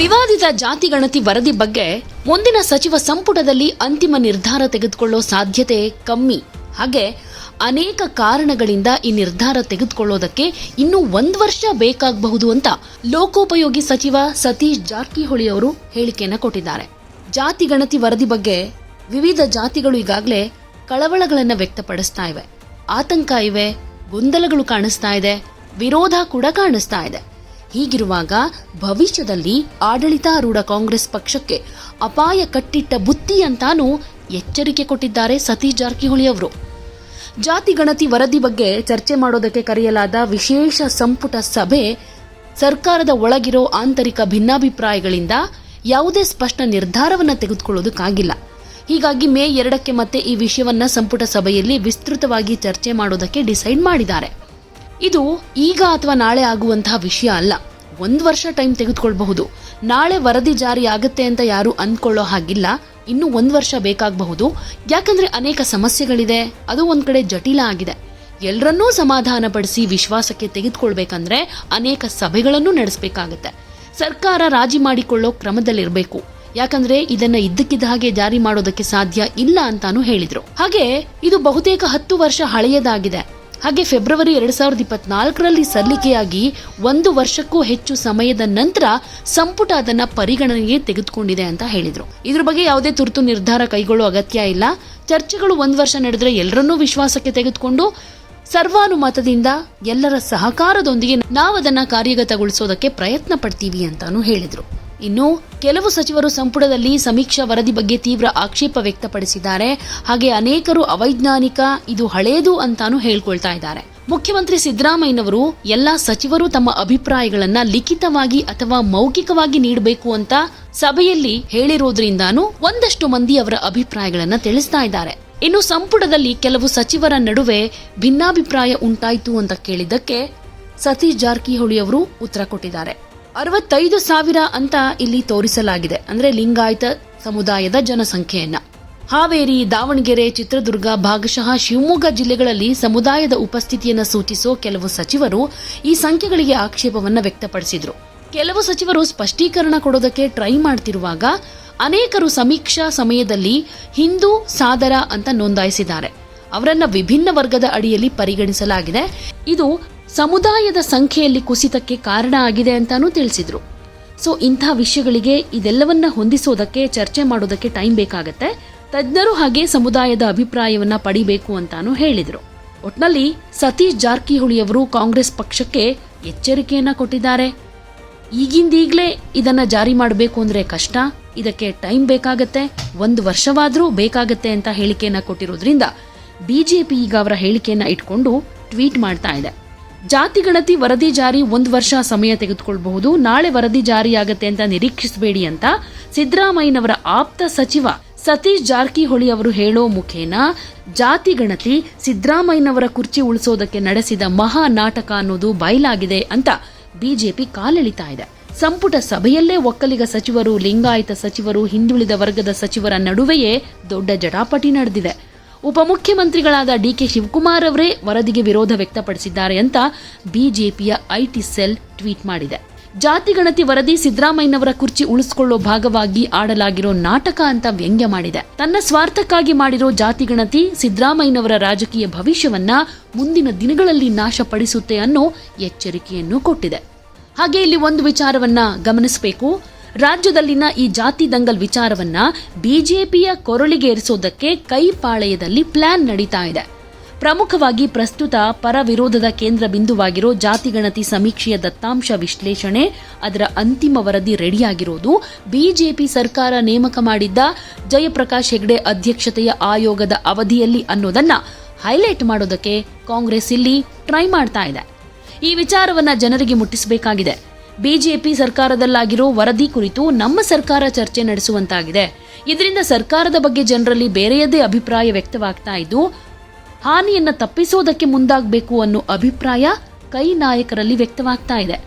ವಿವಾದಿತ ಜಾತಿ ಗಣತಿ ವರದಿ ಬಗ್ಗೆ ಮುಂದಿನ ಸಚಿವ ಸಂಪುಟದಲ್ಲಿ ಅಂತಿಮ ನಿರ್ಧಾರ ತೆಗೆದುಕೊಳ್ಳೋ ಸಾಧ್ಯತೆ ಕಮ್ಮಿ. ಹಾಗೆ ಅನೇಕ ಕಾರಣಗಳಿಂದ ಈ ನಿರ್ಧಾರ ತೆಗೆದುಕೊಳ್ಳೋದಕ್ಕೆ ಇನ್ನೂ ಒಂದು ವರ್ಷ ಬೇಕಾಗಬಹುದು ಅಂತ ಲೋಕೋಪಯೋಗಿ ಸಚಿವ ಸತೀಶ್ ಜಾರಕಿಹೊಳಿ ಅವರು ಹೇಳಿಕೆಯನ್ನು ಕೊಟ್ಟಿದ್ದಾರೆ. ಜಾತಿ ಗಣತಿ ವರದಿ ಬಗ್ಗೆ ವಿವಿಧ ಜಾತಿಗಳು ಈಗಾಗಲೇ ಕಳವಳಗಳನ್ನು ವ್ಯಕ್ತಪಡಿಸ್ತಾ ಇವೆ. ಆತಂಕ ಇವೆ, ಗೊಂದಲಗಳು ಕಾಣಿಸ್ತಾ ಇದೆ, ವಿರೋಧ ಕೂಡ ಕಾಣಿಸ್ತಾ ಇದೆ. ಹೀಗಿರುವಾಗ ಭವಿಷ್ಯದಲ್ಲಿ ಆಡಳಿತಾರೂಢ ಕಾಂಗ್ರೆಸ್ ಪಕ್ಷಕ್ಕೆ ಅಪಾಯ ಕಟ್ಟಿಟ್ಟ ಬುತ್ತಿ ಅಂತಾನೂ ಎಚ್ಚರಿಕೆ ಕೊಟ್ಟಿದ್ದಾರೆ ಸತೀಶ್ ಜಾರಕಿಹೊಳಿ ಅವರು. ಜಾತಿ ಗಣತಿ ವರದಿ ಬಗ್ಗೆ ಚರ್ಚೆ ಮಾಡೋದಕ್ಕೆ ಕರೆಯಲಾದ ವಿಶೇಷ ಸಂಪುಟ ಸಭೆ ಸರ್ಕಾರದ ಒಳಗಿರೋ ಆಂತರಿಕ ಭಿನ್ನಾಭಿಪ್ರಾಯಗಳಿಂದ ಯಾವುದೇ ಸ್ಪಷ್ಟ ನಿರ್ಧಾರವನ್ನು ತೆಗೆದುಕೊಳ್ಳೋದಕ್ಕಾಗಿಲ್ಲ. ಹೀಗಾಗಿ ಮೇ ಎರಡಕ್ಕೆ ಮತ್ತೆ ಈ ವಿಷಯವನ್ನ ಸಂಪುಟ ಸಭೆಯಲ್ಲಿ ವಿಸ್ತೃತವಾಗಿ ಚರ್ಚೆ ಮಾಡೋದಕ್ಕೆ ಡಿಸೈಡ್ ಮಾಡಿದ್ದಾರೆ. ಇದು ಈಗ ಅಥವಾ ನಾಳೆ ಆಗುವಂತಹ ವಿಷಯ ಅಲ್ಲ. ಒಂದು ವರ್ಷ ಟೈಮ್ ತೆಗೆದುಕೊಳ್ಬಹುದು. ನಾಳೆ ವರದಿ ಜಾರಿ ಆಗುತ್ತೆ ಅಂತ ಯಾರು ಅಂದ್ಕೊಳ್ಳೋ ಹಾಗಿಲ್ಲ. ಇನ್ನು ಒಂದು ವರ್ಷ ಬೇಕಾಗಬಹುದು. ಯಾಕಂದ್ರೆ ಅನೇಕ ಸಮಸ್ಯೆಗಳಿದೆ. ಅದು ಒಂದು ಕಡೆ ಜಟಿಲ ಆಗಿದೆ. ಎಲ್ಲರನ್ನೂ ಸಮಾಧಾನಪಡಿಸಿ ವಿಶ್ವಾಸಕ್ಕೆ ತೆಗೆದುಕೊಳ್ಬೇಕಂದ್ರೆ ಅನೇಕ ಸಭೆಗಳನ್ನು ನಡೆಸಬೇಕಾಗತ್ತೆ. ಸರ್ಕಾರ ರಾಜಿ ಮಾಡಿಕೊಳ್ಳೋ ಕ್ರಮದಲ್ಲಿರಬೇಕು. ಯಾಕಂದ್ರೆ ಇದನ್ನ ಇದ್ದಕ್ಕಿದ್ದ ಹಾಗೆ ಜಾರಿ ಮಾಡೋದಕ್ಕೆ ಸಾಧ್ಯ ಇಲ್ಲ ಅಂತಾನು ಹೇಳಿದ್ರು. ಹಾಗೆ ಇದು ಬಹುತೇಕ ಹತ್ತು ವರ್ಷ ಹಳೆಯದಾಗಿದೆ. ಹಾಗೆ ಫೆಬ್ರವರಿ ಎರಡ್ ಸಾವಿರದ ಇಪ್ಪತ್ನಾಲ್ಕರಲ್ಲಿ ಸಲ್ಲಿಕೆಯಾಗಿ ಒಂದು ವರ್ಷಕ್ಕೂ ಹೆಚ್ಚು ಸಮಯದ ನಂತರ ಸಂಪುಟ ಅದನ್ನ ಪರಿಗಣನೆಗೆ ತೆಗೆದುಕೊಂಡಿದೆ ಅಂತ ಹೇಳಿದ್ರು. ಇದ್ರ ಬಗ್ಗೆ ಯಾವುದೇ ತುರ್ತು ನಿರ್ಧಾರ ಕೈಗೊಳ್ಳುವ ಅಗತ್ಯ ಇಲ್ಲ. ಚರ್ಚೆಗಳು ಒಂದು ವರ್ಷ ನಡೆದರೆ ಎಲ್ಲರನ್ನೂ ವಿಶ್ವಾಸಕ್ಕೆ ತೆಗೆದುಕೊಂಡು ಸರ್ವಾನುಮತದಿಂದ ಎಲ್ಲರ ಸಹಕಾರದೊಂದಿಗೆ ನಾವದನ್ನು ಕಾರ್ಯಗತಗೊಳಿಸೋದಕ್ಕೆ ಪ್ರಯತ್ನ ಪಡ್ತೀವಿ ಅಂತಾನು ಹೇಳಿದ್ರು. ಇನ್ನು ಕೆಲವು ಸಚಿವರು ಸಂಪುಟದಲ್ಲಿ ಸಮೀಕ್ಷಾ ವರದಿ ಬಗ್ಗೆ ತೀವ್ರ ಆಕ್ಷೇಪ ವ್ಯಕ್ತಪಡಿಸಿದ್ದಾರೆ. ಹಾಗೆ ಅನೇಕರು ಅವೈಜ್ಞಾನಿಕ, ಇದು ಹಳೇದು ಅಂತಾನು ಹೇಳ್ಕೊಳ್ತಾ ಇದ್ದಾರೆ. ಮುಖ್ಯಮಂತ್ರಿ ಸಿದ್ದರಾಮಯ್ಯನವರು ಎಲ್ಲ ಸಚಿವರು ತಮ್ಮ ಅಭಿಪ್ರಾಯಗಳನ್ನ ಲಿಖಿತವಾಗಿ ಅಥವಾ ಮೌಖಿಕವಾಗಿ ನೀಡಬೇಕು ಅಂತ ಸಭೆಯಲ್ಲಿ ಹೇಳಿರೋದ್ರಿಂದಾನು ಒಂದಷ್ಟು ಮಂದಿ ಅವರ ಅಭಿಪ್ರಾಯಗಳನ್ನ ತಿಳಿಸ್ತಾ ಇದ್ದಾರೆ. ಇನ್ನು ಸಂಪುಟದಲ್ಲಿ ಕೆಲವು ಸಚಿವರ ನಡುವೆ ಭಿನ್ನಾಭಿಪ್ರಾಯ ಉಂಟಾಯಿತು ಅಂತ ಕೇಳಿದ್ದಕ್ಕೆ ಸತೀಶ್ ಜಾರಕಿಹೊಳಿ ಅವರು ಉತ್ತರ ಕೊಟ್ಟಿದ್ದಾರೆ. ಅರವತ್ತೈದು ಸಾವಿರ ಅಂತ ಇಲ್ಲಿ ತೋರಿಸಲಾಗಿದೆ. ಅಂದ್ರೆ ಲಿಂಗಾಯತ ಸಮುದಾಯದ ಜನಸಂಖ್ಯೆಯನ್ನ. ಹಾವೇರಿ, ದಾವಣಗೆರೆ, ಚಿತ್ರದುರ್ಗ ಭಾಗಶಃ ಶಿವಮೊಗ್ಗ ಜಿಲ್ಲೆಗಳಲ್ಲಿ ಸಮುದಾಯದ ಉಪಸ್ಥಿತಿಯನ್ನು ಸೂಚಿಸೋ ಕೆಲವು ಸಚಿವರು ಈ ಸಂಖ್ಯೆಗಳಿಗೆ ಆಕ್ಷೇಪವನ್ನ ವ್ಯಕ್ತಪಡಿಸಿದ್ರು. ಕೆಲವು ಸಚಿವರು ಸ್ಪಷ್ಟೀಕರಣ ಕೊಡೋದಕ್ಕೆ ಟ್ರೈ ಮಾಡ್ತಿರುವಾಗ ಅನೇಕರು ಸಮೀಕ್ಷಾ ಸಮಯದಲ್ಲಿ ಹಿಂದೂ, ಸಾದರ ಅಂತ ನೋಂದಾಯಿಸಿದ್ದಾರೆ. ಅವರನ್ನ ವಿಭಿನ್ನ ವರ್ಗದ ಅಡಿಯಲ್ಲಿ ಪರಿಗಣಿಸಲಾಗಿದೆ. ಇದು ಸಮುದಾಯದ ಸಂಖ್ಯೆಯಲ್ಲಿ ಕುಸಿತಕ್ಕೆ ಕಾರಣ ಆಗಿದೆ ಅಂತಾನೂ ತಿಳಿಸಿದ್ರು. ಸೊ ಇಂಥ ವಿಷಯಗಳಿಗೆ ಇದೆಲ್ಲವನ್ನ ಹೊಂದಿಸೋದಕ್ಕೆ, ಚರ್ಚೆ ಮಾಡೋದಕ್ಕೆ ಟೈಮ್ ಬೇಕಾಗತ್ತೆ. ತಜ್ಞರು ಹಾಗೆ ಸಮುದಾಯದ ಅಭಿಪ್ರಾಯವನ್ನ ಪಡಿಬೇಕು ಅಂತಾನೂ ಹೇಳಿದರು. ಒಟ್ನಲ್ಲಿ ಸತೀಶ್ ಜಾರಕಿಹೊಳಿಯವರು ಕಾಂಗ್ರೆಸ್ ಪಕ್ಷಕ್ಕೆ ಎಚ್ಚರಿಕೆಯನ್ನ ಕೊಟ್ಟಿದ್ದಾರೆ. ಈಗಿಂದೀಗ್ಲೇ ಇದನ್ನ ಜಾರಿ ಮಾಡಬೇಕು ಅಂದ್ರೆ ಕಷ್ಟ. ಇದಕ್ಕೆ ಟೈಮ್ ಬೇಕಾಗತ್ತೆ. ಒಂದು ವರ್ಷವಾದರೂ ಬೇಕಾಗತ್ತೆ ಅಂತ ಹೇಳಿಕೆಯನ್ನ ಕೊಟ್ಟಿರೋದ್ರಿಂದ, ಬಿಜೆಪಿ ಈಗ ಅವರ ಹೇಳಿಕೆಯನ್ನ ಇಟ್ಕೊಂಡು ಟ್ವೀಟ್ ಮಾಡ್ತಾ ಇದೆ. ಜಾತಿ ಗಣತಿ ವರದಿ ಜಾರಿ ಒಂದು ವರ್ಷ ಸಮಯ ತೆಗೆದುಕೊಳ್ಳಬಹುದು ನಾಳೆ ವರದಿ ಜಾರಿಯಾಗತ್ತೆ ಅಂತ ನಿರೀಕ್ಷಿಸಬೇಡಿ ಅಂತ ಸಿದ್ದರಾಮಯ್ಯನವರ ಆಪ್ತ ಸಚಿವ ಸತೀಶ್ ಜಾರಕಿಹೊಳಿ ಅವರು ಹೇಳೋ ಮುಖೇನ ಜಾತಿ ಗಣತಿ ಸಿದ್ದರಾಮಯ್ಯನವರ ಕುರ್ಚಿ ಉಳಿಸೋದಕ್ಕೆ ನಡೆಸಿದ ಮಹಾ ನಾಟಕ ಅನ್ನೋದು ಬಯಲಾಗಿದೆ ಅಂತ ಬಿಜೆಪಿ ಕಾಲೆಳಿತಾ ಇದೆ. ಸಂಪುಟ ಸಭೆಯಲ್ಲೇ ಒಕ್ಕಲಿಗ ಸಚಿವರು, ಲಿಂಗಾಯತ ಸಚಿವರು, ಹಿಂದುಳಿದ ವರ್ಗದ ಸಚಿವರ ನಡುವೆಯೇ ದೊಡ್ಡ ಜಟಾಪಟಿ ನಡೆದಿದೆ. ಉಪಮುಖ್ಯಮಂತ್ರಿಗಳಾದ ಡಿಕೆ ಶಿವಕುಮಾರ್ ಅವರೇ ವರದಿಗೆ ವಿರೋಧ ವ್ಯಕ್ತಪಡಿಸಿದ್ದಾರೆ ಅಂತ ಬಿಜೆಪಿಯ ಐಟಿ ಸೆಲ್ ಟ್ವೀಟ್ ಮಾಡಿದೆ. ಜಾತಿ ಗಣತಿ ವರದಿ ಸಿದ್ದರಾಮಯ್ಯನವರ ಕುರ್ಚಿ ಉಳಿಸಿಕೊಳ್ಳೋ ಭಾಗವಾಗಿ ಆಡಲಾಗಿರೋ ನಾಟಕ ಅಂತ ವ್ಯಂಗ್ಯ ಮಾಡಿದೆ. ತನ್ನ ಸ್ವಾರ್ಥಕ್ಕಾಗಿ ಮಾಡಿರೋ ಜಾತಿ ಗಣತಿ ಸಿದ್ದರಾಮಯ್ಯನವರ ರಾಜಕೀಯ ಭವಿಷ್ಯವನ್ನ ಮುಂದಿನ ದಿನಗಳಲ್ಲಿ ನಾಶಪಡಿಸುತ್ತೆ ಅನ್ನೋ ಎಚ್ಚರಿಕೆಯನ್ನು ಕೊಟ್ಟಿದೆ. ಹಾಗೆ ಇಲ್ಲಿ ಒಂದು ವಿಚಾರವನ್ನ ಗಮನಿಸಬೇಕು. ರಾಜ್ಯದಲ್ಲಿನ ಈ ಜಾತಿ ದಂಗಲ್ ವಿಚಾರವನ್ನ ಬಿಜೆಪಿಯ ಕೊರಳಿಗೇರಿಸೋದಕ್ಕೆ ಕೈಪಾಳೆಯದಲ್ಲಿ ಪ್ಲಾನ್ ನಡೀತಾ ಇದೆ. ಪ್ರಮುಖವಾಗಿ ಪ್ರಸ್ತುತ ಪರ ವಿರೋಧದ ಕೇಂದ್ರ ಬಿಂದುವಾಗಿರೋ ಜಾತಿ ಗಣತಿ ಸಮೀಕ್ಷೆಯ ದತ್ತಾಂಶ ವಿಶ್ಲೇಷಣೆ ಅದರ ಅಂತಿಮ ವರದಿ ರೆಡಿಯಾಗಿರೋದು ಬಿಜೆಪಿ ಸರ್ಕಾರ ನೇಮಕ ಮಾಡಿದ್ದ ಜಯಪ್ರಕಾಶ್ ಹೆಗ್ಡೆ ಅಧ್ಯಕ್ಷತೆಯ ಆಯೋಗದ ಅವಧಿಯಲ್ಲಿ ಅನ್ನೋದನ್ನ ಹೈಲೈಟ್ ಮಾಡೋದಕ್ಕೆ ಕಾಂಗ್ರೆಸ್ ಇಲ್ಲಿ ಟ್ರೈ ಮಾಡ್ತಾ ಇದೆ. ಈ ವಿಚಾರವನ್ನ ಜನರಿಗೆ ಮುಟ್ಟಿಸಬೇಕಾಗಿದೆ. ಬಿಜೆಪಿ ಸರ್ಕಾರದಲ್ಲಾಗಿರೋ ವರದಿ ಕುರಿತು ನಮ್ಮ ಸರ್ಕಾರ ಚರ್ಚೆ ನಡೆಸುವಂತಾಗಿದೆ. ಇದರಿಂದ ಸರ್ಕಾರದ ಬಗ್ಗೆ ಜನರಲ್ಲಿ ಬೇರೆಯದೇ ಅಭಿಪ್ರಾಯ ವ್ಯಕ್ತವಾಗ್ತಾ ಇದ್ದು, ಹಾನಿಯನ್ನು ತಪ್ಪಿಸೋದಕ್ಕೆ ಮುಂದಾಗಬೇಕು ಅನ್ನೋ ಅಭಿಪ್ರಾಯ ಕೈ ನಾಯಕರಲ್ಲಿ ವ್ಯಕ್ತವಾಗ್ತಾ ಇದೆ.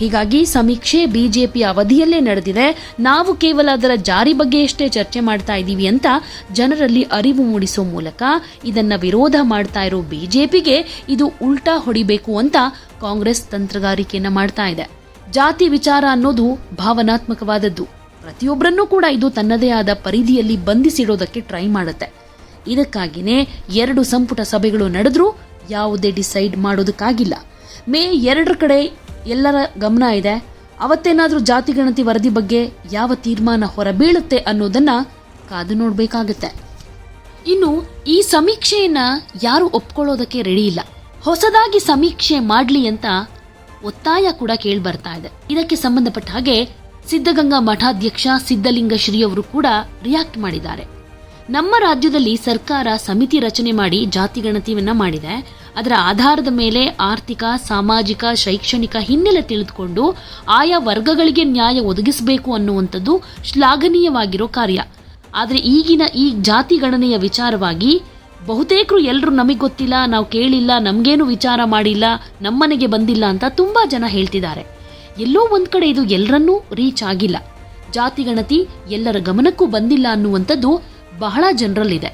ಹೀಗಾಗಿ ಸಮೀಕ್ಷೆ ಬಿಜೆಪಿ ಅವಧಿಯಲ್ಲೇ ನಡೆದಿದೆ. ನಾವು ಕೇವಲ ಅದರ ಜಾರಿ ಬಗ್ಗೆಯಷ್ಟೇ ಚರ್ಚೆ ಮಾಡ್ತಾ ಇದ್ದೀವಿ ಅಂತ ಜನರಲ್ಲಿ ಅರಿವು ಮೂಡಿಸೋ ಮೂಲಕ ಇದನ್ನು ವಿರೋಧ ಮಾಡ್ತಾ ಇರೋ ಬಿಜೆಪಿಗೆ ಇದು ಉಲ್ಟಾ ಹೊಡಿಬೇಕು ಅಂತ ಕಾಂಗ್ರೆಸ್ ತಂತ್ರಗಾರಿಕೆಯನ್ನ ಮಾಡ್ತಾ ಇದೆ. ಜಾತಿ ವಿಚಾರ ಅನ್ನೋದು ಭಾವನಾತ್ಮಕವಾದದ್ದು. ಪ್ರತಿಯೊಬ್ಬರನ್ನೂ ಕೂಡ ಇದು ತನ್ನದೇ ಆದ ಪರಿಧಿಯಲ್ಲಿ ಬಂಧಿಸಿಡೋದಕ್ಕೆ ಟ್ರೈ ಮಾಡುತ್ತೆ. ಇದಕ್ಕಾಗಿನೇ ಎರಡು ಸಂಪುಟ ಸಭೆಗಳು ನಡೆದ್ರೂ ಯಾವುದೇ ಡಿಸೈಡ್ ಮಾಡೋದಕ್ಕಾಗಿಲ್ಲ. ಮೇ ಎರಡರ ಕಡೆ ಎಲ್ಲರ ಗಮನ ಇದೆ. ಅವತ್ತೇನಾದರೂ ಜಾತಿ ಗಣತಿ ವರದಿ ಬಗ್ಗೆ ಯಾವ ತೀರ್ಮಾನ ಹೊರಬೀಳುತ್ತೆ ಅನ್ನೋದನ್ನ ಕಾದು ನೋಡಬೇಕಾಗುತ್ತೆ. ಇನ್ನು ಈ ಸಮೀಕ್ಷೆಯನ್ನ ಯಾರು ಒಪ್ಕೊಳ್ಳೋದಕ್ಕೆ ರೆಡಿ ಇಲ್ಲ. ಹೊಸದಾಗಿ ಸಮೀಕ್ಷೆ ಮಾಡಲಿ ಅಂತ ಒತ್ತಾಯ ಕೂಡ ಕೇಳಿ ಬರ್ತಾ ಇದೆ. ಇದಕ್ಕೆ ಸಂಬಂಧಪಟ್ಟ ಹಾಗೆ ಸಿದ್ಧಗಂಗಾ ಮಠಾಧ್ಯಕ್ಷ ಸಿದ್ಧಲಿಂಗ ಶ್ರೀಯವರು ಕೂಡ ರಿಯಾಕ್ಟ್ ಮಾಡಿದ್ದಾರೆ. ನಮ್ಮ ರಾಜ್ಯದಲ್ಲಿ ಸರ್ಕಾರ ಸಮಿತಿ ರಚನೆ ಮಾಡಿ ಜಾತಿ ಗಣತಿಯನ್ನ ಮಾಡಿದೆ. ಅದರ ಆಧಾರದ ಮೇಲೆ ಆರ್ಥಿಕ, ಸಾಮಾಜಿಕ, ಶೈಕ್ಷಣಿಕ ಹಿನ್ನೆಲೆ ತಿಳಿದುಕೊಂಡು ಆಯಾ ವರ್ಗಗಳಿಗೆ ನ್ಯಾಯ ಒದಗಿಸಬೇಕು ಅನ್ನುವಂಥದ್ದು ಶ್ಲಾಘನೀಯವಾಗಿರೋ ಕಾರ್ಯ. ಆದರೆ ಈಗಿನ ಈ ಜಾತಿ ಗಣನೆಯ ವಿಚಾರವಾಗಿ ಬಹುತೇಕರು ಎಲ್ಲರೂ ನಮಗೆ ಗೊತ್ತಿಲ್ಲ, ನಾವು ಕೇಳಿಲ್ಲ, ನಮಗೇನು ವಿಚಾರ ಮಾಡಿಲ್ಲ, ನಮ್ಮನೆಗೆ ಬಂದಿಲ್ಲ ಅಂತ ತುಂಬಾ ಜನ ಹೇಳ್ತಿದ್ದಾರೆ. ಎಲ್ಲೋ ಒಂದು ಕಡೆ ಇದು ಎಲ್ಲರನ್ನೂ ರೀಚ್ ಆಗಿಲ್ಲ. ಜಾತಿ ಗಣತಿ ಎಲ್ಲರ ಗಮನಕ್ಕೂ ಬಂದಿಲ್ಲ ಅನ್ನುವಂಥದ್ದು ಬಹಳ ಜನರಲ್ಲಿದೆ.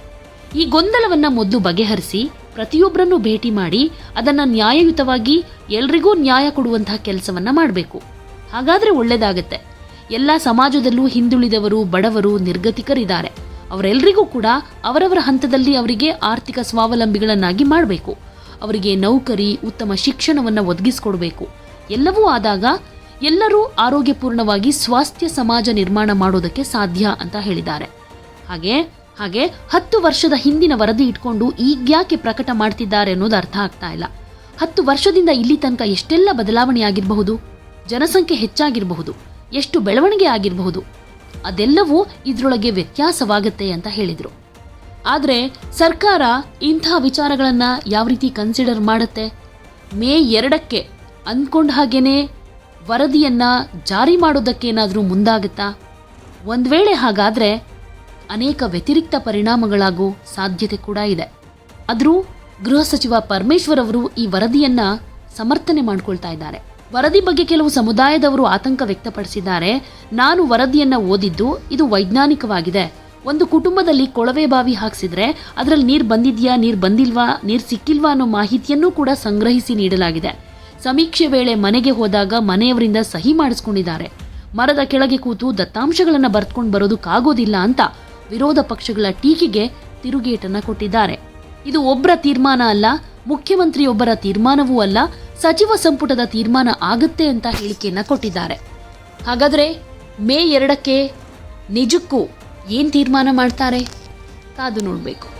ಈ ಗೊಂದಲವನ್ನ ಮೊದಲು ಬಗೆಹರಿಸಿ ಪ್ರತಿಯೊಬ್ಬರನ್ನು ಭೇಟಿ ಮಾಡಿ, ಅದನ್ನ ನ್ಯಾಯಯುತವಾಗಿ ಎಲ್ರಿಗೂ ನ್ಯಾಯ ಕೊಡುವಂತಹ ಕೆಲಸವನ್ನ ಮಾಡಬೇಕು. ಹಾಗಾದ್ರೆ ಒಳ್ಳೆಯದಾಗತ್ತೆ ಎಲ್ಲ ಸಮಾಜದಲ್ಲೂ ಹಿಂದುಳಿದವರು, ಬಡವರು, ನಿರ್ಗತಿಕರಿದ್ದಾರೆ. ಅವರೆಲ್ಲರಿಗೂ ಕೂಡ ಅವರವರ ಹಂತದಲ್ಲಿ ಅವರಿಗೆ ಆರ್ಥಿಕ ಸ್ವಾವಲಂಬಿಗಳನ್ನಾಗಿ ಮಾಡಬೇಕು. ಅವರಿಗೆ ನೌಕರಿ, ಉತ್ತಮ ಶಿಕ್ಷಣವನ್ನು ಒದಗಿಸಿಕೊಡಬೇಕು. ಎಲ್ಲವೂ ಆದಾಗ ಎಲ್ಲರೂ ಆರೋಗ್ಯಪೂರ್ಣವಾಗಿ ಸ್ವಾಸ್ಥ್ಯ ಸಮಾಜ ನಿರ್ಮಾಣ ಮಾಡೋದಕ್ಕೆ ಸಾಧ್ಯ ಅಂತ ಹೇಳಿದ್ದಾರೆ. ಹಾಗೆ ಹಾಗೆ ಹತ್ತು ವರ್ಷದ ಹಿಂದಿನ ವರದಿ ಇಟ್ಕೊಂಡು ಈಗ್ಯಾಕೆ ಪ್ರಕಟ ಮಾಡ್ತಿದ್ದಾರೆ ಅನ್ನೋದು ಅರ್ಥ ಆಗ್ತಾ ಇಲ್ಲ. ಹತ್ತು ವರ್ಷದಿಂದ ಇಲ್ಲಿ ತನಕ ಎಷ್ಟೆಲ್ಲ ಬದಲಾವಣೆ ಆಗಿರಬಹುದು? ಜನಸಂಖ್ಯೆ ಹೆಚ್ಚಾಗಿರಬಹುದು. ಎಷ್ಟು ಬೆಳವಣಿಗೆ ಆಗಿರಬಹುದು? ಅದೆಲ್ಲವೂ ಇದರೊಳಗೆ ವ್ಯತ್ಯಾಸವಾಗುತ್ತೆ ಅಂತ ಹೇಳಿದರು. ಆದರೆ ಸರ್ಕಾರ ಇಂಥ ವಿಚಾರಗಳನ್ನು ಯಾವ ರೀತಿ ಕನ್ಸಿಡರ್ ಮಾಡುತ್ತೆ? ಮೇ ಎರಡಕ್ಕೆ ಅಂದ್ಕೊಂಡ ಹಾಗೇನೆ ವರದಿಯನ್ನು ಜಾರಿ ಮಾಡೋದಕ್ಕೇನಾದರೂ ಮುಂದಾಗುತ್ತಾ? ಒಂದ್ ವೇಳೆ ಹಾಗಾದ್ರೆ ಅನೇಕ ವ್ಯತಿರಿಕ್ತ ಪರಿಣಾಮಗಳಾಗೋ ಸಾಧ್ಯತೆ ಕೂಡ ಇದೆ. ಆದರೂ ಗೃಹ ಸಚಿವ ಪರಮೇಶ್ವರ್ ಅವರು ಈ ವರದಿಯನ್ನು ಸಮರ್ಥನೆ ಮಾಡ್ಕೊಳ್ತಾ ಇದ್ದಾರೆ. ವರದಿ ಬಗ್ಗೆ ಕೆಲವು ಸಮುದಾಯದವರು ಆತಂಕ ವ್ಯಕ್ತಪಡಿಸಿದ್ದಾರೆ. ನಾನು ವರದಿಯನ್ನ ಓದಿದ್ದು ಇದು ವೈಜ್ಞಾನಿಕವಾಗಿದೆ. ಒಂದು ಕುಟುಂಬದಲ್ಲಿ ಕೊಳವೆ ಬಾವಿ ಹಾಕ್ಸಿದ್ರೆ ಅದರಲ್ಲಿ ನೀರು ಬಂದಿದ್ಯಾ, ನೀರು ಬಂದಿಲ್ವಾ, ನೀರು ಸಿಕ್ಕಿಲ್ವಾ ಅನ್ನೋ ಮಾಹಿತಿಯನ್ನೂ ಕೂಡ ಸಂಗ್ರಹಿಸಿ ನೀಡಲಾಗಿದೆ. ಸಮೀಕ್ಷೆ ವೇಳೆ ಮನೆಗೆ ಹೋದಾಗ ಮನೆಯವರಿಂದ ಸಹಿ ಮಾಡಿಸ್ಕೊಂಡಿದ್ದಾರೆ. ಮರದ ಕೆಳಗೆ ಕೂತು ದತ್ತಾಂಶಗಳನ್ನು ಬರ್ತ್ಕೊಂಡು ಬರೋದಕ್ಕಾಗೋದಿಲ್ಲ ಅಂತ ವಿರೋಧ ಪಕ್ಷಗಳ ಟೀಕೆಗೆ ತಿರುಗೇಟನ್ನ ಕೊಟ್ಟಿದ್ದಾರೆ. ಇದು ಒಬ್ಬರ ತೀರ್ಮಾನ ಅಲ್ಲ, ಮುಖ್ಯಮಂತ್ರಿಯೊಬ್ಬರ ತೀರ್ಮಾನವೂ ಅಲ್ಲ ಸಚಿವ ಸಂಪುಟದ ತೀರ್ಮಾನ ಆಗುತ್ತೆ ಅಂತ ಹೇಳಿಕೆಯನ್ನ ಕೊಟ್ಟಿದ್ದಾರೆ. ಹಾಗಾದ್ರೆ ಮೇ ಎರಡಕ್ಕೆ ನಿಜಕ್ಕೂ ಏನ್ ತೀರ್ಮಾನ ಮಾಡ್ತಾರೆ? ಕಾದು ನೋಡಬೇಕು.